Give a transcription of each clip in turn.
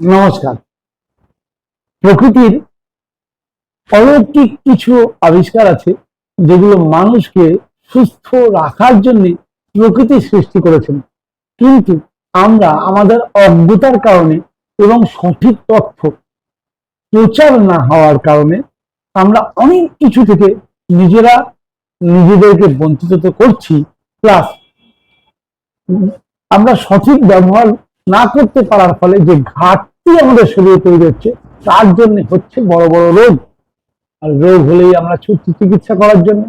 নমস্কার। প্রকৃতির অলৌকিক কিছু আবিষ্কার আছে, যেগুলো মানুষকে সুস্থ রাখার জন্য প্রকৃতি সৃষ্টি করেছেন। কিন্তু আমরা আমাদের অজ্ঞতার কারণে এবং সঠিক তথ্য প্রচার না হওয়ার কারণে আমরা অনেক কিছু থেকে নিজেরা নিজেদেরকে বঞ্চিত করছি, প্লাস আমরা সঠিক ব্যবহার না করতে পারার ফলে যে ঘাটতি আমাদের শরীরে তৈরি হচ্ছে, তার জন্য হচ্ছে বড় বড় রোগ। আর রোগ হলেই আমরা ছুটি চিকিৎসা করার জন্য।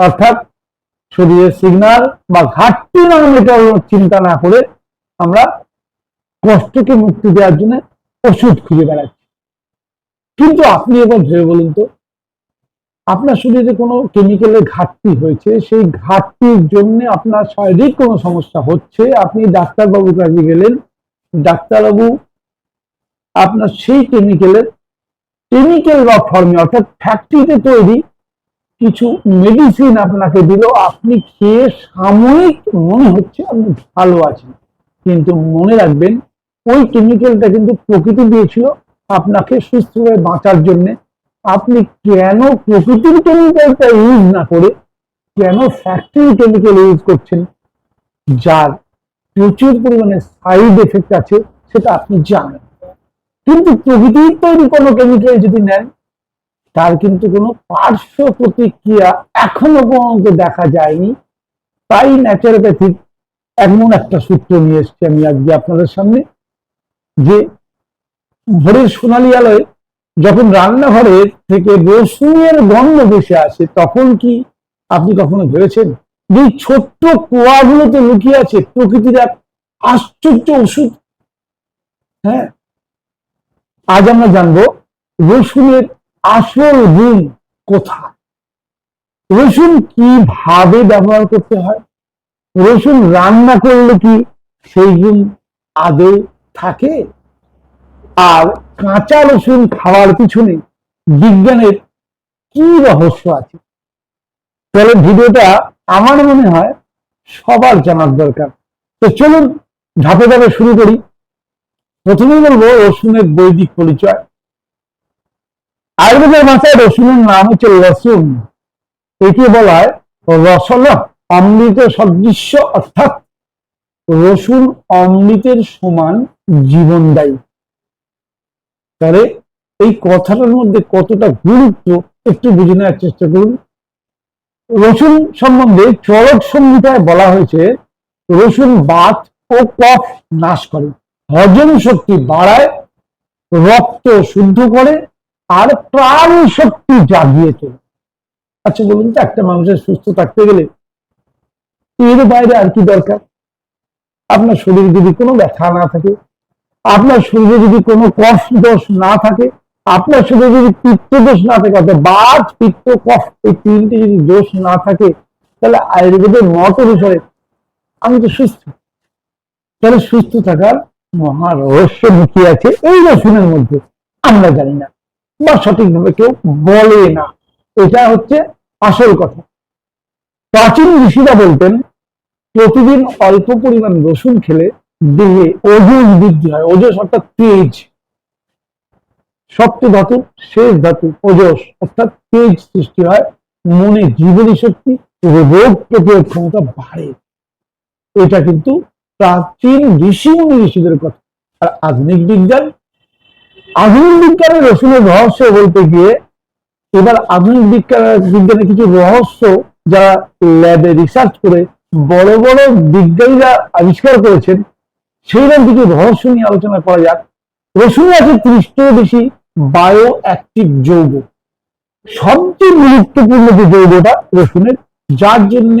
অর্থাৎ শরীরের সিগনাল বা ঘাটতি না মেটানোর চিন্তা না করে আমরা কষ্টকে মুক্তি দেওয়ার জন্য ওষুধ খুঁজে বেড়াচ্ছি। কিন্তু আপনি এবার ভেবে বলুন তো, আপনার শরীরে কোনো কেমিক্যালের ঘাটতি হয়েছে, সেই ঘাটতির জন্য আপনার শারীরিক কোনো সমস্যা হচ্ছে, আপনি ডাক্তারবাবুর কাছে গেলেন ডাক্তারবাবু, আপনার সেই কেমিক্যালের কেমিক্যাল বা ফর্মে অর্থাৎ ফ্যাক্টরিতে তৈরি কিছু মেডিসিন আপনাকে দিল, আপনি খেয়ে সাময়িক মনে হচ্ছে আপনি ভালো আছেন। কিন্তু মনে রাখবেন, ওই কেমিক্যালটা কিন্তু প্রকৃতি দিয়েছিল আপনাকে সুস্থভাবে বাঁচার জন্য। আপনি কেন প্রকৃতির কেমিক্যালটা ইউজ না করে, কেন ফ্যাক্টরি কেমিক্যাল ইউজ করছেন? যার প্রচুর পরিমাণে সাইড এফেক্ট আছে, সেটা আপনি জানেন। কিন্তু প্রকৃতির তৈরি কোনো কেমিক্যাল যদি নেন, তার কিন্তু কোনো পার্শ্ব প্রতিক্রিয়া এখনও পর্যন্ত দেখা যায়নি। তাই ন্যাচারোপ্যাথিক এমন একটা সূত্র নিয়ে এসছি আমি আজকে আপনাদের সামনে, যে ভোরের সোনালী আলোয় যখন রান্নাঘরে থেকে রসুনের গন্ধ বসে আসে, তখন কি আপনি কখনো ভেবেছেন? যে ছোট্ট কুয়াগুলোতে লুকিয়ে আছে, প্রকৃতির এক আশ্চর্য ওষুধ। হ্যাঁ? আজ আমরা জানব রসুনের আসল গুণ কোথায়? রসুন কীভাবে ব্যবহার করতে হয়? রসুন রান্না করলে কি সেই গুণ আদৌ থাকে? আর কাঁচা রসুন খাওয়ার পিছনে বিজ্ঞানের কি রহস্য আছে? তাহলে ভিডিওটা আমার মনে হয় সবার জানার দরকার। তো চলুন, ধাপে ধাপে শুরু করি। প্রথমেই বলব রসুনের বৈদিক পরিচয়। আয়ুর্বেদের ভাষায় রসুনের নাম হচ্ছে রসুন। একে বলা হয় রসল অমৃত সদৃশ্য, অর্থাৎ রসুন অমৃতের সমান জীবনদায়ী। তাহলে এই কথাটার মধ্যে কতটা গুরুত্ব একটু বুঝে নেওয়ার চেষ্টা করুন। রসুন সম্বন্ধে চরক সংহিতায় বলা হয়েছে, রসুন বাত ও কফ নাশ করে। হজম শক্তি বাড়ায়, রক্ত শুদ্ধ করে, আর প্রাণ শক্তি জাগিয়ে তোলে। আচ্ছা বলুন তো, একটা মানুষের সুস্থ থাকতে গেলে এর বাইরে আর কি দরকার? আপনার শরীরে যদি কোনো ব্যথা না থাকে, আপনার শরীরে যদি কোনো কফ দোষ না থাকে আপনার শুধু যদি পিত্ত দোষ না থাকে, অর্থাৎ বাত পিত্ত, কফ, এই তিনটে যদি দোষ না থাকে, তাহলে আয়ুর্বেদের মত অনুসারে আমি তো সুস্থ। তাহলে সুস্থ থাকার মহা রহস্য লুকিয়ে আছে এই রসুনের মধ্যে। আমরা জানি না, বা সঠিকভাবে কেউ বলে না। এটা হচ্ছে আসল কথা। প্রাচীন ঋষিরা বলতেন, প্রতিদিন অল্প পরিমাণ রসুন খেলে দেহে ওজন বৃদ্ধি হয়। ওজস অর্থাৎ তেজ। সপ্ত ধাতু, শেষ ধাতু ওজস অর্থাৎ তেজ সৃষ্টি হয় মনে জীবনী শক্তি রোগ প্রতিরোধ ক্ষমতা বাড়ে। এটা কিন্তু প্রাচীন ঋষি মুনি ঋষিদের কথা। আর আধুনিক বিজ্ঞান, আধুনিক বিজ্ঞানের রসুনের রহস্য বলতে গিয়ে এবার আধুনিক বিজ্ঞান, বিজ্ঞানের কিছু রহস্য যারা ল্যাবে রিসার্চ করে বড় বড় বিজ্ঞানীরা আবিষ্কার করেছেন সেইরকম কিছু রহস্য নিয়ে আলোচনা করা যাক। রসুন আছে ত্রিশটিও বেশি বায়ো অ্যাক্টিভ যৌগ। সবচেয়ে গুরুত্বপূর্ণ যে যৌগটা রসুনের, যার জন্য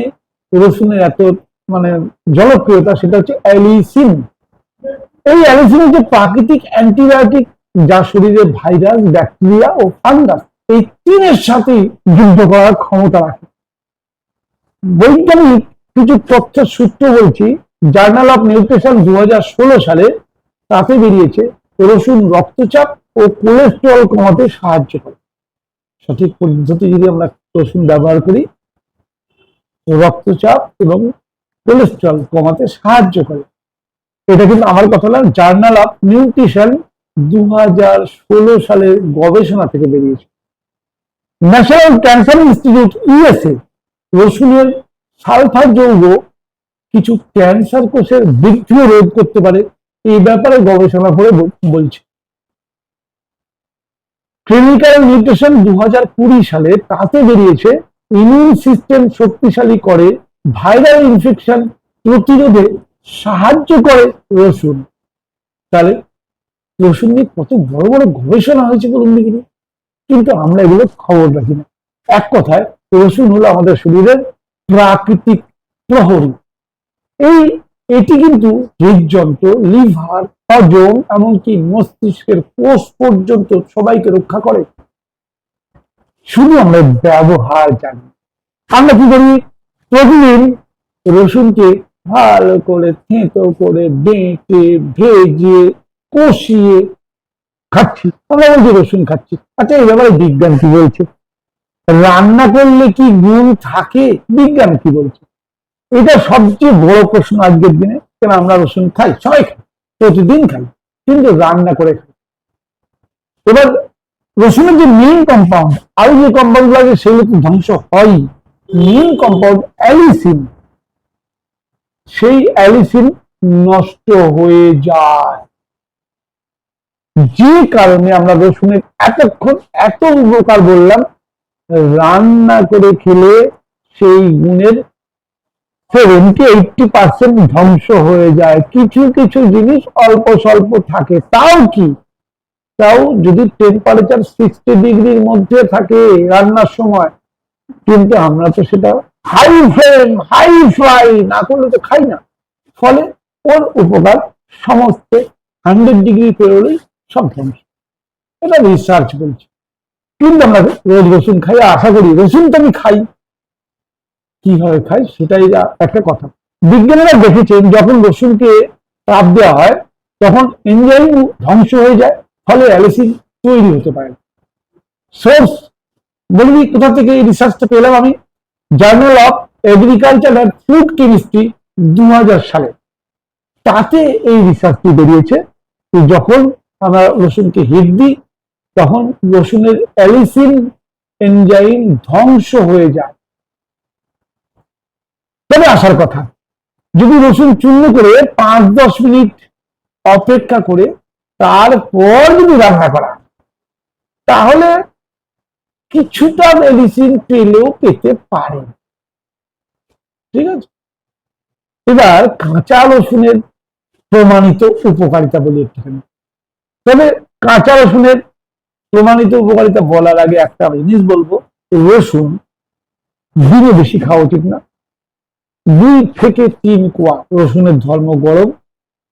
রসুনের এত মানে জনপ্রিয়তা, সেটা হচ্ছে অ্যালিসিন। এই অ্যালিসিন হচ্ছে প্রাকৃতিক অ্যান্টিবায়োটিক যা শরীরে ভাইরাস, ব্যাকটেরিয়া ও ফাঙ্গাস, এই তিনের সাথে যুদ্ধ করার ক্ষমতা রাখে। বৈজ্ঞানিক কিছু তথ্য সূত্র বলছি জার্নাল অফ নিউট্রিশন দু হাজার ষোলো সালে তাতে বেরিয়েছে রসুন রক্তচাপ ও কোলেস্ট্রল কমাতে সাহায্য করে। সঠিক পদ্ধতি যদি আমরা রসুন ব্যবহার করি রক্তচাপ এবং কোলেস্ট্রল কমাতে সাহায্য করে। এটা কিন্তু আমার কথা না জার্নাল অফ নিউট্রিশন দু হাজার ষোলো সালের গবেষণা থেকে বেরিয়েছে। ন্যাশনাল ক্যান্সার ইনস্টিটিউট ইউএসএ রসুনের সালফার যৌগ কিছু ক্যান্সার কোষের বৃদ্ধিও রোধ করতে পারে। এই ব্যাপারে গবেষণা করে বলছে। ক্লিনিক্যাল নিউট্রিশন দু সালে তাতে বেরিয়েছে ইমিউন সিস্টেম শক্তিশালী করে ভাইরাল ইনফেকশন প্রতিরোধে সাহায্য করে রসুন। তাহলে রসুন নিয়ে কত বড় বড় গবেষণা হয়েছে বলুন দেখিনি কিন্তু আমরা এগুলো খবর রাখি না। এক কথায়, রসুন হলো আমাদের শরীরের প্রাকৃতিক প্রহরী। এই, এটি কিন্তু হৃদযন্ত্র, লিভার হজম এমনকি মস্তিষ্কের কোষ পর্যন্ত সবাইকে রক্ষা করে। শুধু আমরা ব্যবহার জানি। আমরা কি করি? প্রতিদিন রসুনকে ভালো করে থেঁতো করে বেঁটে ভেজে, কষিয়ে খাচ্ছি। আমরা বলছি রসুন খাচ্ছি। আচ্ছা এই ব্যাপারে বিজ্ঞান কি বলছে? রান্না করলে কি গুণ থাকে? বিজ্ঞান কি বলছে? এটা সবচেয়ে বড় প্রশ্ন আজকের দিনে। কেন আমরা রসুন খাই? সবাই খাই। প্রতিদিন খাই, কিন্তু রান্না করে খাই। এবার রসুনের যে মেইন কম্পাউন্ড আরও যে কম্পাউন্ড লাগে সেগুলো তো ধ্বংস হয় মেইন কম্পাউন্ড অ্যালিসিন সেই অ্যালিসিন নষ্ট হয়ে যায়। যে কারণে আমরা রসুনের এতক্ষণ, এত উপকার বললাম, রান্না করে খেলে সেই গুণের সেভেন্টি এইটটি পার্সেন্ট ধ্বংস হয়ে যায়। কিছু কিছু জিনিস অল্প, স্বল্প থাকে। তাও কি? তাও যদি টেম্পারেচার সিক্সটি ডিগ্রির মধ্যে থাকে রান্নার সময়, কিন্তু আমরা তো সেটা হাই ফ্লেম হাই ফ্রাই না করলে তো খাই না। ফলে ওর উপকার সমস্ত হান্ড্রেড ডিগ্রি পেরোলেই সব ধ্বংস। এটা রিসার্চ বলছে। কিন্তু আমরা রোজ রসুন খাই, আশা করি রসুন তো আমি খাই। কীভাবে খায় সেটাই একটা কথা। বিজ্ঞানীরা দেখেছেন, যখন রসুনকে তাপ দেওয়া হয়, তখন এনজাইম ধ্বংস হয়ে যায়, ফলে অ্যালিসিন তৈরি হতে পারে। সোর্স বলবি কোথা থেকে এই রিসার্চটা পেলাম আমি? Journal of agriculture and food chemistry দু হাজার সালে। তাতে এই রিসার্চটি বেরিয়েছে যখন আমরা রসুনকে হিট দিই, তখন রসুনের অ্যালিসিন এনজাইম ধ্বংস হয়ে যায়। তবে আসার কথা, যদি রসুন চূর্ণ করে পাঁচ দশ মিনিট অপেক্ষা করে তারপর যদি রান্না করা, তাহলে কিছুটা মেডিসিন পেলেও পেতে পারে ঠিক আছে? এবার কাঁচা রসুনের প্রমাণিত উপকারিতা বলি একটুখানি। তবে কাঁচা রসুনের প্রমাণিত উপকারিতা বলার আগে একটা জিনিস বলব, রসুন দিনে বেশি খাওয়া উচিত না। দুই থেকে তিন কোয়া রসুনের ধর্ম গরম,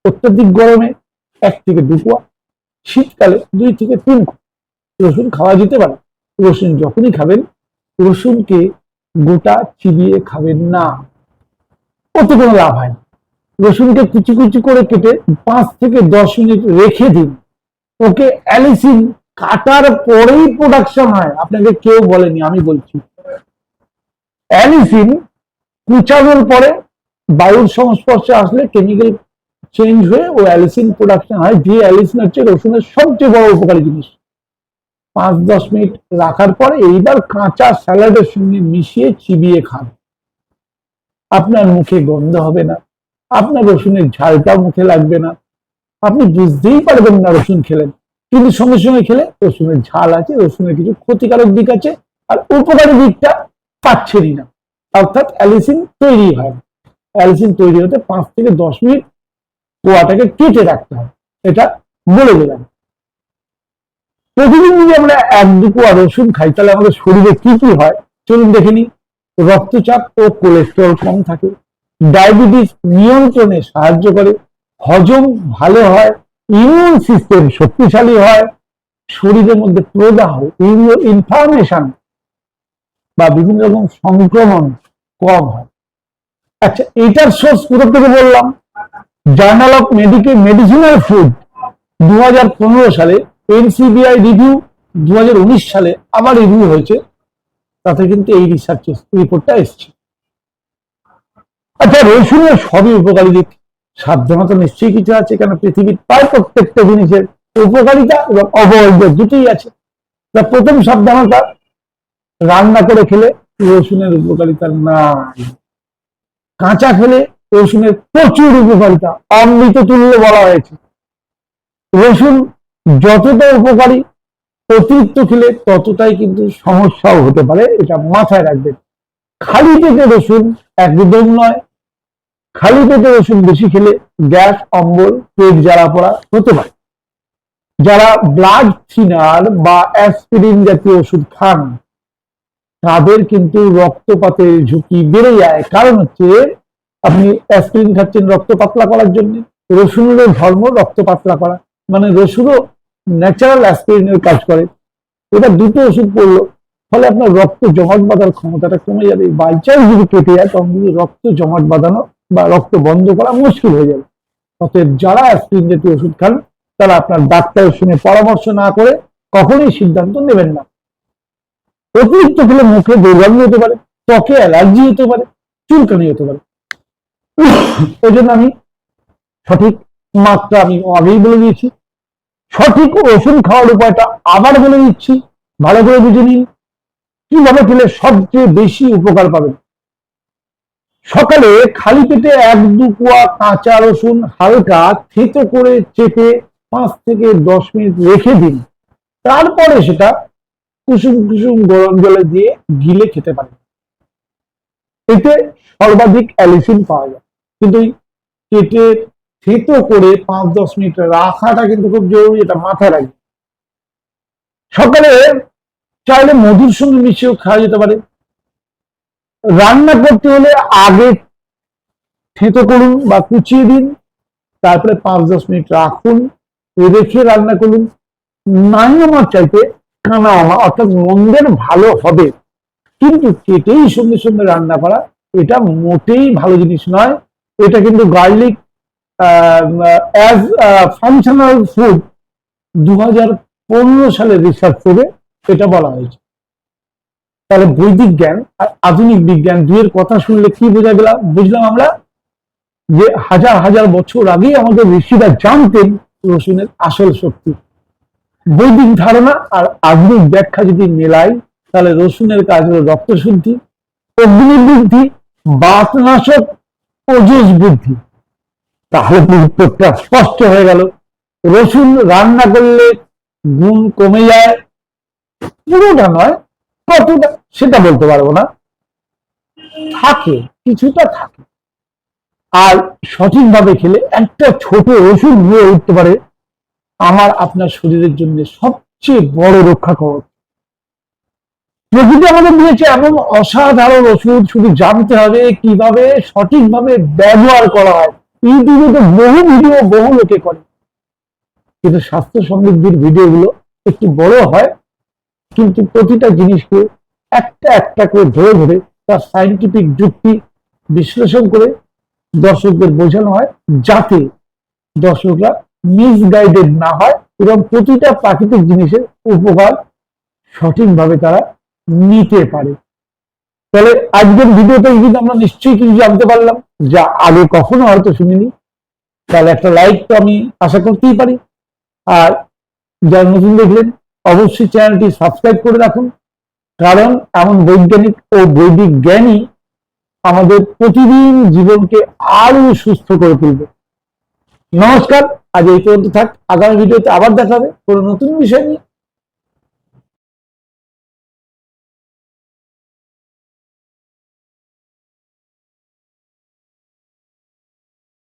অত্যাধিক গরমে এক থেকে দু কোয়া, শীতকালে দুই থেকে তিন কোয়া। রসুন খাওয়া যেতে পারে, রসুন যখনই খাবেন, রসুনকে গোটা চিবিয়ে খাবেন না। ওতে কোনো লাভ হয় রসুনকে কুচি কুচি করে কেটে পাঁচ থেকে দশ মিনিট রেখে দিন। ওকে অ্যালিসিন কাটার পরেই প্রোডাকশন হয়। আপনাকে কেউ বলেনি, আমি বলছি। অ্যালিসিন কুচানোর পরে বায়ুর সংস্পর্শে আসলে কেমিক্যাল চেঞ্জ হয়ে ও অ্যালিসিন প্রোডাকশন হয়, যে অ্যালিসিন হচ্ছে রসুনের সবচেয়ে বড় উপকারী জিনিস। পাঁচ দশ মিনিট রাখার পরে এইবার কাঁচা স্যালাডের সঙ্গে মিশিয়ে চিবিয়ে খান। আপনার মুখে গন্ধ হবে না, আপনার রসুনের ঝালটা মুখে লাগবে না। আপনি বুঝতেই পারবেন না রসুন খেলেন। কিন্তু সঙ্গে সঙ্গে খেলে রসুনের ঝাল আছে, রসুনের কিছু ক্ষতিকারক দিক আছে, আর উপকারী দিকটা পাচ্ছেনই না। অর্থাৎ অ্যালিসিন তৈরি হয়। অ্যালিসিন তৈরি হতে পাঁচ থেকে দশ মিনিট পোয়াটাকে কেটে রাখতে হয়। এটা বলে দিলাম। প্রতিদিন যদি আমরা এক দু কোয়া রসুন খাই, তাহলে আমাদের শরীরে কি কি হয়? চলুন দেখে নিই। রক্তচাপ ও কোলেস্টেরল কম থাকে। ডায়াবেটিস নিয়ন্ত্রণে সাহায্য করে। হজম ভালো হয়। ইমিউন সিস্টেম শক্তিশালী হয়। শরীরের মধ্যে প্রদাহ ইনফরমেশন বা বিভিন্ন রকম সংক্রমণ কম হয়। আচ্ছা এটার সোর্স কোথা থেকে বললাম? Journal of medical medicinal food দুই হাজার পনেরো সালে এনসিবিআই রিভিউ দুই হাজার উনিশ সালে আবার রিভিউ হয়েছে। তাতে কিন্তু এই রিসার্চ রিপোর্টটা এসছে। আচ্ছা রসুনের সবই উপকারী দিক। সাবধানতা নিশ্চয়ই কিছু আছে, কেন পৃথিবীর প্রায় প্রত্যেকটা জিনিসের উপকারিতা এবং অবৈধ দুটোই আছে। তা প্রথম সাবধানতা রান্না করে খেলে রসুনের উপকারিতা নাই কাঁচা খেলে রসুনের প্রচুর উপকারিতা, অমৃত তুল্য বলা হয়েছে। রসুন যতটা উপকারী, অতিরিক্ত খেলে ততটাই কিন্তু সমস্যাও হতে পারে, এটা মাথায় রাখবেন। খালি পেটে রসুন একদম নয়। খালি পেটে রসুন বেশি খেলে গ্যাস, অম্বল, পেট জ্বালা পড়া হতে পারে। যারা ব্লাড থিনার বা অ্যাসপিরিন জাতীয় ওষুধ খান তাদের কিন্তু রক্তপাতের ঝুঁকি বেড়ে যায়। কারণ হচ্ছে, আপনি অ্যাসপিরিন খাচ্ছেন রক্ত পাতলা করার জন্য, রসুনেরও ধর্ম রক্ত পাতলা করা। মানে রসুনও ন্যাচারাল অ্যাসপিরিনের কাজ করে। এটা দুটো ওষুধ পড়ল, ফলে আপনার রক্ত জমাট বাঁধার ক্ষমতাটা কমে যাবে। বাই চান্স যদি কেটে যায়, তখন কিন্তু রক্ত জমাট বাঁধানো বা রক্ত বন্ধ করা মুশকিল হয়ে যাবে। অতএব যারা অ্যাসপিরিন জাতীয় ওষুধ খান, তারা আপনার ডাক্তারের সঙ্গে পরামর্শ না করে কখনোই সিদ্ধান্ত নেবেন না। অতিরিক্ত খেলে মুখে দুর্গন্ধ হতে পারে, ত্বকে অ্যালার্জি হতে পারে, চুলকানি হতে পারে। ওই জন্য আমি সঠিক মাত্রা আমি আগেই বলে দিয়েছি। সঠিক ওষুধ খাওয়ার উপায়টা আবার বলে দিচ্ছি। ভালো করে বুঝে নিন। কীভাবে খেলে সবচেয়ে বেশি উপকার পাবেন? সকালে খালি পেটে এক, দু কোয়া কাঁচা রসুন হালকা থেতো করে চেপে পাঁচ থেকে দশ মিনিট রেখে দিন। তারপরে সেটা কুসুম কুসুম গরম জলে দিয়ে গিলে খেতে পারেন এতে সর্বাধিক অ্যালিসিন পাওয়া যায়। কিন্তু কেটে থেতো করে পাঁচ দশ মিনিট রাখাটা কিন্তু খুব জরুরি, এটা মাথায় রাখবে। সকালে চাইলে মধুর সঙ্গে মিশিয়েও খাওয়া যেতে পারে। রান্না করতে হলে আগে থেতো করুন বা কুচিয়ে দিন, তারপরে পাঁচ দশ মিনিট রাখুন, রেখে রান্না করুন। নাই আমার চাইতে আমা অর্থাৎ মন্দের ভালো হবে। কিন্তু কেটেই সঙ্গে সঙ্গে রান্না করা, এটা মোটেই ভালো জিনিস নয়। এটা কিন্তু গার্লিক অ্যাজ ফাংশনাল ফুড দু সালে রিসার্চ করে এটা বলা হয়েছে। তাহলে বৈদিক জ্ঞান আর আধুনিক বিজ্ঞান দুয়ের কথা শুনলে কি বোঝা গেলাম বুঝলাম আমরা? যে হাজার হাজার বছর আগেই আমাদের ঋষিরা জানতেন রসুনের আসল শক্তি। বৈদিক ধারণা আর আধুনিক ব্যাখ্যা যদি মেলাই, তাহলে রসুনের কাজ হলো রক্ত শুদ্ধি অগ্নি বৃদ্ধি, বাতনাশক ওজস বৃদ্ধি। তাহলে উত্তরটা স্পষ্ট হয়ে গেল। রসুন রান্না করলে গুণ কমে যায়। পুরোটা নয়, কতটা সেটা বলতে পারব না। থাকে, কিছুটা থাকে। আর সঠিকভাবে খেলে একটা ছোট ওষুধ নিয়ে উঠতে পারে। আমার আপনার শরীরের জন্য সবচেয়ে বড় রক্ষা কবচ প্রকৃতি আমাদের দিয়েছে এমন অসাধারণ ওষুধ, শুধু জানতে হবে কীভাবে সঠিকভাবে ব্যবহার করা হয়। ইউটিউবে তো বহু ভিডিও, বহু লোকে করে। কিন্তু স্বাস্থ্য সমৃদ্ধির ভিডিওগুলো একটু বড় হয়, কিন্তু প্রতিটা জিনিসকে একটা একটা করে ধরে ধরে তার সাইন্টিফিক যুক্তি বিশ্লেষণ করে দর্শকদের বোঝানো হয়, যাতে দর্শকরা মিসগাইডেড না হয় এবং প্রতিটা প্রাকৃতিক জিনিসের উপকার সঠিকভাবে তারা নিতে পারে। তাহলে আজকের ভিডিওতে কিন্তু আমরা নিশ্চয়ই কিছু জানতে পারলাম, যা আগে কখনো হয়তো শুনিনি। তাহলে একটা লাইক তো আমি আশা করতেই পারি। আর যারা নতুন দেখলেন, অবশ্যই চ্যানেলটি সাবস্ক্রাইব করে রাখুন। কারণ এমন বৈজ্ঞানিক ও বৈদিক জ্ঞানই আমাদের প্রতিদিন জীবনকে আরও সুস্থ করে তুলবে। নমস্কার আজ এই পর্যন্ত থাক। আগামী ভিডিওতে আবার দেখাবে কোনো নতুন বিষয় নিয়ে।